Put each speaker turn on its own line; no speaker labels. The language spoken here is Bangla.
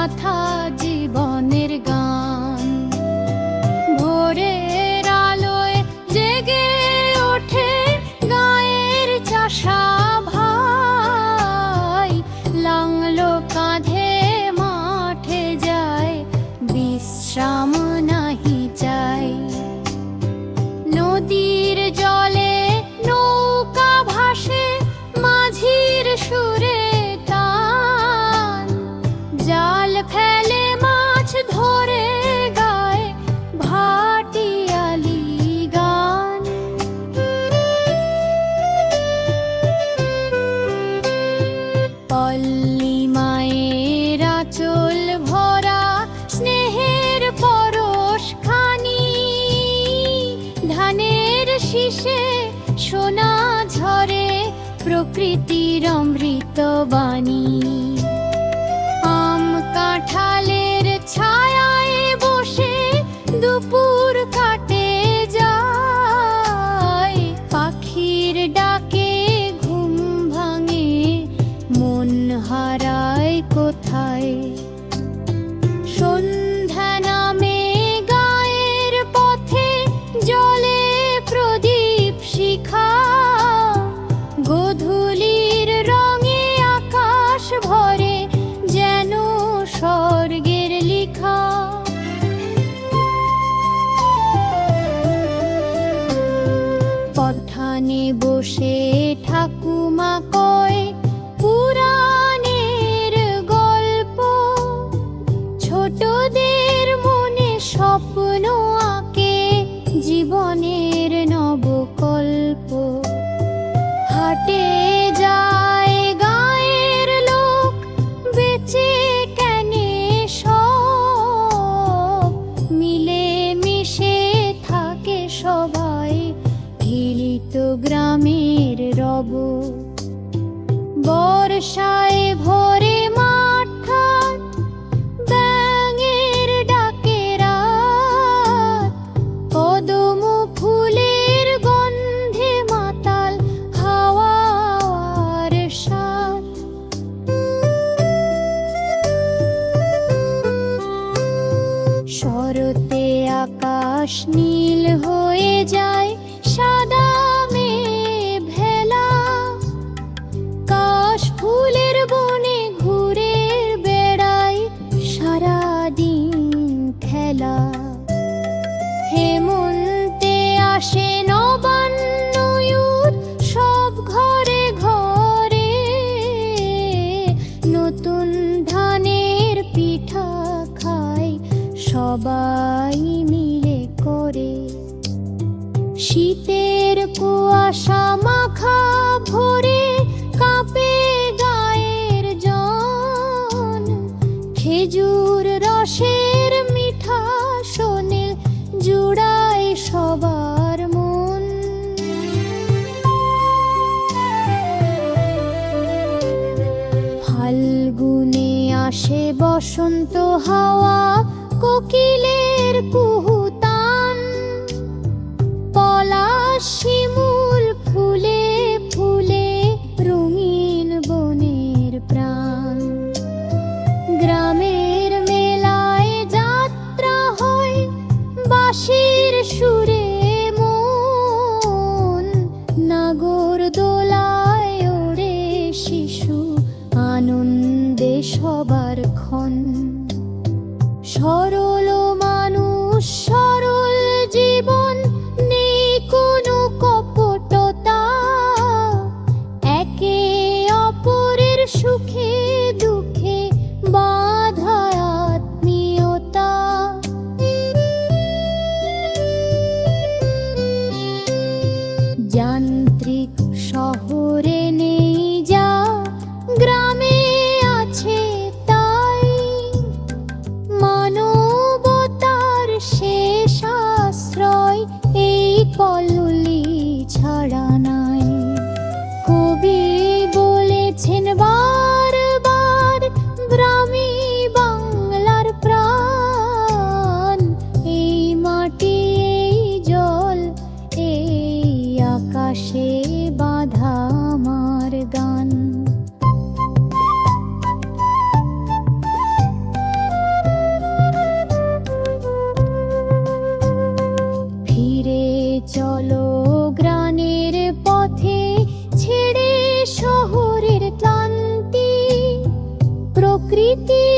গাথা জীবনের গান। ভোরের আলোয় জেগে ওঠে গায়ের চাষা ভাই। লাংলো কাঁধে মাঠে যায়, বিশ্রাম নাহি চাই। নদী কালী মায়ের ভরা স্নেহের পরশ ধানের শীষে সোনা ঝরে প্রকৃতির অমৃত বাণী। পথানে বসে ঠাকুমা বর্ষায় ভরে ফুলের গন্ধে মাতাল হাওয়ার শরতে আকাশ নীল হয়ে যায় ফুলের বনে ঘুরে বেড়ায় সারাদিন খেলা। হেমন্তে আসে নবান্নয়ুর সব ঘরে ঘরে। নতুন ধানের পিঠা খায় সবাই মিলে করে। শীতের কুয়াশা মাখা ভরে কাঁপে খেজুর রসের মিঠা শোনে জুড়ায় সবার মন। ফাল্গুনে আসে বসন্ত হাওয়া কোকিলের কুহুতান আনন্দে সবার ক্ষণ। Siti